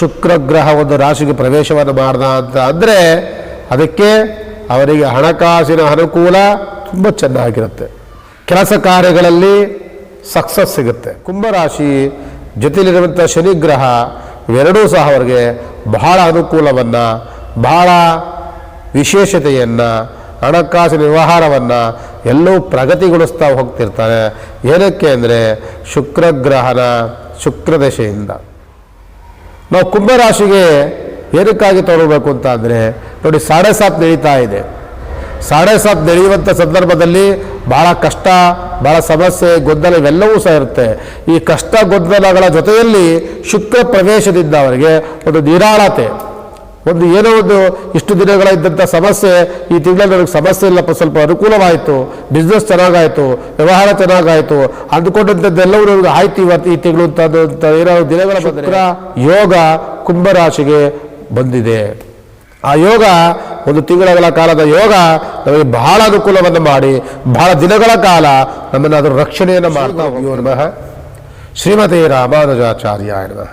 ಶುಕ್ರ ಗ್ರಹ ಒಂದು ರಾಶಿಗೆ ಪ್ರವೇಶವನ್ನು ಮಾಡ್ದ ಅಂತ ಅಂದರೆ ಅದಕ್ಕೆ ಅವರಿಗೆ ಹಣಕಾಸಿನ ಅನುಕೂಲ ತುಂಬ ಚೆನ್ನಾಗಿರುತ್ತೆ. ಕೆಲಸ ಕಾರ್ಯಗಳಲ್ಲಿ ಸಕ್ಸಸ್ ಸಿಗುತ್ತೆ. ಕುಂಭರಾಶಿ ಜೊತೆಯಲ್ಲಿರುವಂಥ ಶನಿಗ್ರಹ ಇವೆರಡೂ ಸಹ ಅವರಿಗೆ ಬಹಳ ಅನುಕೂಲವನ್ನು, ಬಹಳ ವಿಶೇಷತೆಯನ್ನು, ಹಣಕಾಸಿನ ವ್ಯವಹಾರವನ್ನು ಎಲ್ಲವೂ ಪ್ರಗತಿಗೊಳಿಸ್ತಾ ಹೋಗ್ತಿರ್ತಾರೆ. ಏನಕ್ಕೆ ಅಂದರೆ ಶುಕ್ರಗ್ರಹನ ಶುಕ್ರದಶೆಯಿಂದ. ನಾವು ಕುಂಭರಾಶಿಗೆ ಏನಕ್ಕಾಗಿ ತಗೊಳ್ಬೇಕು ಅಂತ ಅಂದರೆ ನೋಡಿ ಸಾಡೆ ಸಾತ್ ನಡೀತಾ ಇದೆ. ಸಾಡೆ ಸಾತ್ ನಡೆಯುವಂಥ ಸಂದರ್ಭದಲ್ಲಿ ಭಾಳ ಕಷ್ಟ ಭಾಳ ಸಮಸ್ಯೆ, ಗೊಂದಲ ಇವೆಲ್ಲವೂ ಸಹ ಇರುತ್ತೆ. ಈ ಕಷ್ಟ, ಗೊಂದಲಗಳ ಜೊತೆಯಲ್ಲಿ ಶುಕ್ರ ಪ್ರವೇಶದಿಂದ ಅವರಿಗೆ ಒಂದು ನಿರಾಳತೆ. ಒಂದು ಏನೋ ಒಂದು ಇಷ್ಟು ದಿನಗಳ ಇದ್ದಂಥ ಸಮಸ್ಯೆ ಈ ತಿಂಗಳಲ್ಲಿ ನನಗೆ ಸಮಸ್ಯೆ ಇಲ್ಲಪ್ಪ ಸ್ವಲ್ಪ ಅನುಕೂಲವಾಯಿತು ಬಿಸ್ನೆಸ್ ಚೆನ್ನಾಗಾಯಿತು ವ್ಯವಹಾರ ಚೆನ್ನಾಗಾಯಿತು ಅಂದುಕೊಂಡಂಥದ್ದೆಲ್ಲವೂ ನನಗೆ ಆಯ್ತು ಇವತ್ತು ಈ ತಿಂಗಳು ಅಂತ ಏನೋ ದಿನಗಳ ಶುಕ್ರ. ಯೋಗ ಕುಂಭರಾಶಿಗೆ ಬಂದಿದೆ. ಆ ಯೋಗ ಒಂದು ತಿಂಗಳ ಕಾಲದ ಯೋಗ ನಮಗೆ ಬಹಳ ಅನುಕೂಲವನ್ನು ಮಾಡಿ ಬಹಳ ದಿನಗಳ ಕಾಲ ನಮ್ಮನ್ನು ಅದರ ರಕ್ಷಣೆಯನ್ನು ಮಾಡ್ತಾ ಹೋಗುವ ನಮಃ. ಶ್ರೀಮತಿ ರಾಮಾನುಜಾಚಾರ್ಯ ನಮಃ.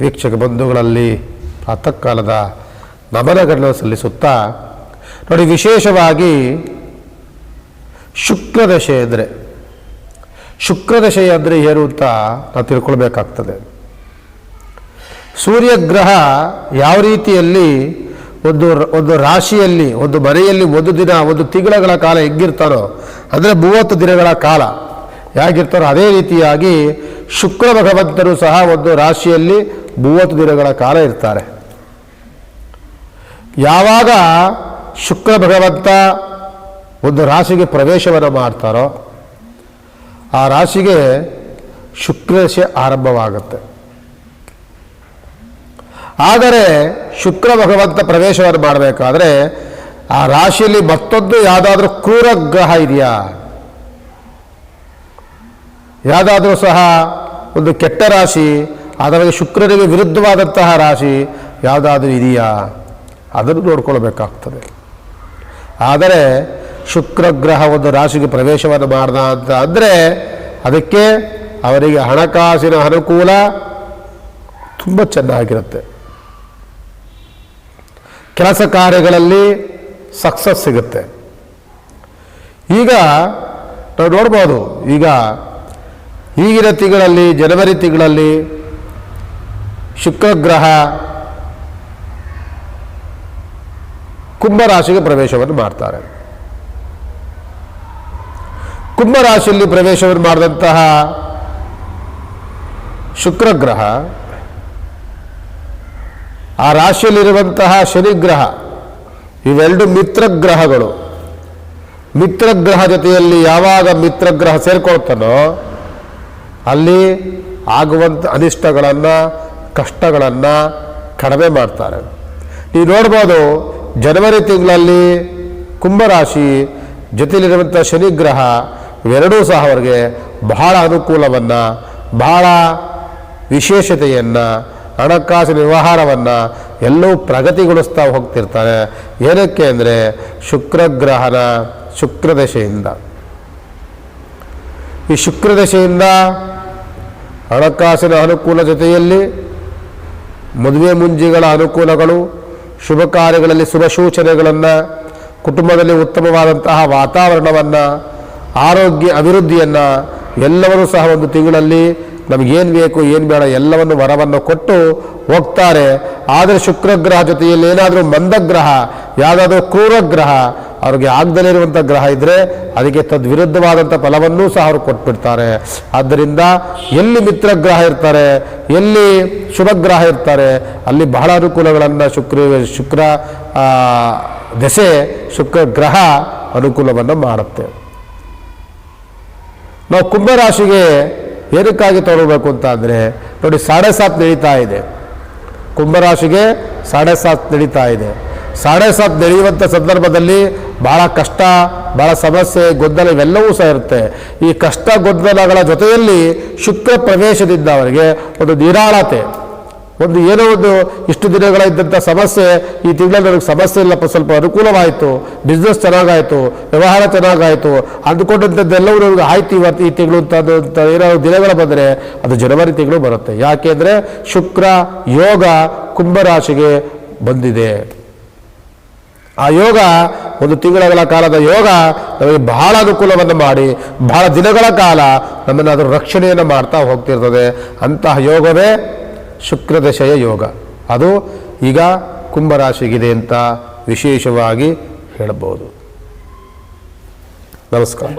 ವೀಕ್ಷಕ ಬಂಧುಗಳಲ್ಲಿ ಪ್ರಾತಃ ಕಾಲದ ನಮನಗಳನ್ನು ಸಲ್ಲಿಸುತ್ತಾ, ನೋಡಿ ವಿಶೇಷವಾಗಿ ಶುಕ್ರದಶೆ ಅಂದರೆ ಶುಕ್ರದಶೆ ಅಂದರೆ ಏನು ಅಂತ ನಾವು ತಿಳ್ಕೊಳ್ಬೇಕಾಗ್ತದೆ. ಸೂರ್ಯಗ್ರಹ ಯಾವ ರೀತಿಯಲ್ಲಿ ಒಂದು ಒಂದು ರಾಶಿಯಲ್ಲಿ, ಒಂದು ಮನೆಯಲ್ಲಿ ಒಂದು ದಿನ, ಒಂದು ತಿಂಗಳ ಕಾಲ ಹೆಂಗಿರ್ತಾರೋ ಅಂದರೆ ಮೂವತ್ತು ದಿನಗಳ ಕಾಲ ಹೇಗಿರ್ತಾರೋ ಅದೇ ರೀತಿಯಾಗಿ ಶುಕ್ರ ಭಗವಂತರು ಸಹ ಒಂದು ರಾಶಿಯಲ್ಲಿ ಮೂವತ್ತು ದಿನಗಳ ಕಾಲ ಇರ್ತಾರೆ. ಯಾವಾಗ ಶುಕ್ರ, ಭಗವಂತ ಒಂದು ರಾಶಿಗೆ ಪ್ರವೇಶವನ್ನು ಮಾಡ್ತಾರೋ ಆ ರಾಶಿಗೆ ಶುಕ್ರದಶೆ ಆರಂಭವಾಗುತ್ತೆ. ಆದರೆ ಶುಕ್ರ, ಭಗವಂತ ಪ್ರವೇಶವನ್ನು ಮಾಡಬೇಕಾದ್ರೆ ಆ ರಾಶಿಯಲ್ಲಿ ಮತ್ತೊಂದು ಯಾವುದಾದ್ರೂ ಕ್ರೂರ ಗ್ರಹ ಇದೆಯಾ? ಯಾವುದಾದ್ರೂ ಸಹ ಒಂದು ಕೆಟ್ಟ ರಾಶಿ, ಅದರಲ್ಲಿ ಶುಕ್ರನಿಗೆ ವಿರುದ್ಧವಾದಂತಹ ರಾಶಿ ಯಾವುದಾದ್ರೂ ಇದೆಯಾ? ಅದನ್ನು ನೋಡ್ಕೊಳ್ಬೇಕಾಗ್ತದೆ. ಆದರೆ ಶುಕ್ರ ಗ್ರಹ ಒಂದು ರಾಶಿಗೆ ಪ್ರವೇಶವನ್ನು ಮಾಡ್ದ ಅಂತ ಅಂದರೆ ಅದಕ್ಕೆ ಅವರಿಗೆ ಹಣಕಾಸಿನ ಅನುಕೂಲ ತುಂಬ ಚೆನ್ನಾಗಿರುತ್ತೆ. ಕೆಲಸ ಕಾರ್ಯಗಳಲ್ಲಿ ಸಕ್ಸಸ್ ಸಿಗುತ್ತೆ. ಈಗ ನಾವು ನೋಡ್ಬೋದು, ಈಗ ಈಗಿನ ತಿಂಗಳಲ್ಲಿ, ಜನವರಿ ತಿಂಗಳಲ್ಲಿ ಶುಕ್ರಗ್ರಹ ಕುಂಭರಾಶಿಗೆ ಪ್ರವೇಶವನ್ನು ಮಾಡ್ತಾರೆ. ಕುಂಭರಾಶಿಯಲ್ಲಿ ಪ್ರವೇಶವನ್ನು ಮಾಡಿದಂತಹ ಶುಕ್ರಗ್ರಹ, ಆ ರಾಶಿಯಲ್ಲಿರುವಂತಹ ಶನಿಗ್ರಹ, ಇವೆರಡು ಮಿತ್ರಗ್ರಹಗಳು. ಮಿತ್ರಗ್ರಹ ಜೊತೆಯಲ್ಲಿ ಯಾವಾಗ ಮಿತ್ರಗ್ರಹ ಸೇರ್ಕೊಳ್ತಾನೋ ಅಲ್ಲಿ ಆಗುವಂಥ ಅನಿಷ್ಟಗಳನ್ನು, ಕಷ್ಟಗಳನ್ನು ಕಡಿಮೆ ಮಾಡ್ತಾರೆ. ನೀವು ನೋಡ್ಬೋದು ಜನವರಿ ತಿಂಗಳಲ್ಲಿ ಕುಂಭರಾಶಿ ಜೊತೆಯಲ್ಲಿರುವಂಥ ಶನಿಗ್ರಹ ಇವೆರಡೂ ಸಹ ಅವರಿಗೆ ಬಹಳ ಅನುಕೂಲವನ್ನು, ಬಹಳ ವಿಶೇಷತೆಯನ್ನು ಹಣಕಾಸಿನ ವ್ಯವಹಾರವನ್ನು ಎಲ್ಲವೂ ಪ್ರಗತಿಗೊಳಿಸ್ತಾ ಹೋಗ್ತಿರ್ತಾರೆ. ಏನಕ್ಕೆ ಅಂದರೆ ಶುಕ್ರಗ್ರಹನ ಶುಕ್ರದಶೆಯಿಂದ. ಈ ಶುಕ್ರದಶೆಯಿಂದ ಹಣಕಾಸಿನ ಅನುಕೂಲ ಜೊತೆಯಲ್ಲಿ ಮದುವೆ ಮುಂಜಿಗಳ ಅನುಕೂಲಗಳು ಶುಭ ಕಾರ್ಯಗಳಲ್ಲಿ ಶುಭ ಸೂಚನೆಗಳನ್ನು, ಕುಟುಂಬದಲ್ಲಿ ಉತ್ತಮವಾದಂತಹ ವಾತಾವರಣವನ್ನು, ಆರೋಗ್ಯ ಅಭಿವೃದ್ಧಿಯನ್ನು ಎಲ್ಲವನ್ನೂ ಸಹ ಒಂದು ತಿಂಗಳಲ್ಲಿ ನಮಗೇನು ಬೇಕು, ಏನು ಬೇಡ ಎಲ್ಲವನ್ನು ವರವನ್ನು ಕೊಟ್ಟು ಹೋಗ್ತಾರೆ. ಆದರೆ ಶುಕ್ರಗ್ರಹ ಜೊತೆಯಲ್ಲಿ ಏನಾದರೂ ಮಂದಗ್ರಹ, ಯಾವುದಾದ್ರೂ ಕ್ರೂರಗ್ರಹ ಅವ್ರಿಗೆ ಇರುವಂಥ ಗ್ರಹ ಇದ್ದರೆ ಅದಕ್ಕೆ ತದ್ವಿರುದ್ಧವಾದಂಥ ಫಲವನ್ನೂ ಸಹ ಅವರು ಕೊಟ್ಬಿಡ್ತಾರೆ. ಆದ್ದರಿಂದ ಎಲ್ಲಿ ಮಿತ್ರ ಗ್ರಹ ಇರ್ತಾರೆ, ಎಲ್ಲಿ ಶುಭಗ್ರಹ ಇರ್ತಾರೆ, ಅಲ್ಲಿ ಬಹಳ ಅನುಕೂಲಗಳನ್ನು ಶುಕ್ರ ಶುಕ್ರ ದೆಸೆ, ಶುಕ್ರ ಗ್ರಹ ಅನುಕೂಲವನ್ನು ಮಾಡುತ್ತೆ. ನಾವು ಕುಂಭರಾಶಿಗೆ ಏನಕ್ಕಾಗಿ ತೊಗೊಳ್ಬೇಕು ಅಂತ ಅಂದರೆ, ನೋಡಿ, ಸಾಡೆ ಸಾತ್ ನಡೀತಾ ಇದೆ. ಕುಂಭರಾಶಿಗೆ ಸಾಡೆ ಸಾತ್ ನಡೀತಾ ಇದೆ. ಸಾಡೆ ಸಾತ್ ನಡೆಯುವಂಥ ಸಂದರ್ಭದಲ್ಲಿ ಭಾಳ ಕಷ್ಟ ಭಾಳ ಸಮಸ್ಯೆ, ಗೊಂದಲ ಇವೆಲ್ಲವೂ ಸಹ ಇರುತ್ತೆ. ಈ ಕಷ್ಟ, ಗೊಂದಲಗಳ ಜೊತೆಯಲ್ಲಿ ಶುಕ್ರ ಪ್ರವೇಶದಿಂದ ಅವರಿಗೆ ಒಂದು ನಿರಾಳತೆ, ಒಂದು ಏನೋ ಒಂದು ಇಷ್ಟು ದಿನಗಳ ಇದ್ದಂಥ ಸಮಸ್ಯೆ, ಈ ತಿಂಗಳಲ್ಲಿ ನನಗೆ ಸಮಸ್ಯೆ ಇಲ್ಲಪ್ಪ ಸ್ವಲ್ಪ ಅನುಕೂಲವಾಯಿತು ಬಿಸ್ನೆಸ್ ಚೆನ್ನಾಗಾಯಿತು, ವ್ಯವಹಾರ ಚೆನ್ನಾಗಾಯಿತು ಅಂದ್ಕೊಂಡಂಥದ್ದೆಲ್ಲವೂ ನನಗೆ ಆಯ್ತು ಇವತ್ತು ಈ ತಿಂಗಳು ಅಂತ ಅಂತ ಏನಾದ್ರು ದಿನಗಳು ಬಂದರೆ ಅದು ಜನವರಿ ತಿಂಗಳು ಬರುತ್ತೆ. ಯಾಕೆಂದರೆ ಶುಕ್ರ ಯೋಗ ಕುಂಭರಾಶಿಗೆ ಬಂದಿದೆ. ಆ ಯೋಗ ಒಂದು ತಿಂಗಳ ಕಾಲದ ಯೋಗ ನಮಗೆ ಬಹಳ ಅನುಕೂಲವನ್ನು ಮಾಡಿ, ಬಹಳ ದಿನಗಳ ಕಾಲ ನಮ್ಮನ್ನು ಅದರ ರಕ್ಷಣೆಯನ್ನು ಮಾಡ್ತಾ ಹೋಗ್ತಿರ್ತದೆ. ಅಂತಹ ಯೋಗವೇ ಶುಕ್ರದಶೆಯ ಯೋಗ. ಅದು ಈಗ ಕುಂಭರಾಶಿಗಿದೆ ಅಂತ ವಿಶೇಷವಾಗಿ ಹೇಳಬಹುದು ನಮಸ್ಕಾರ.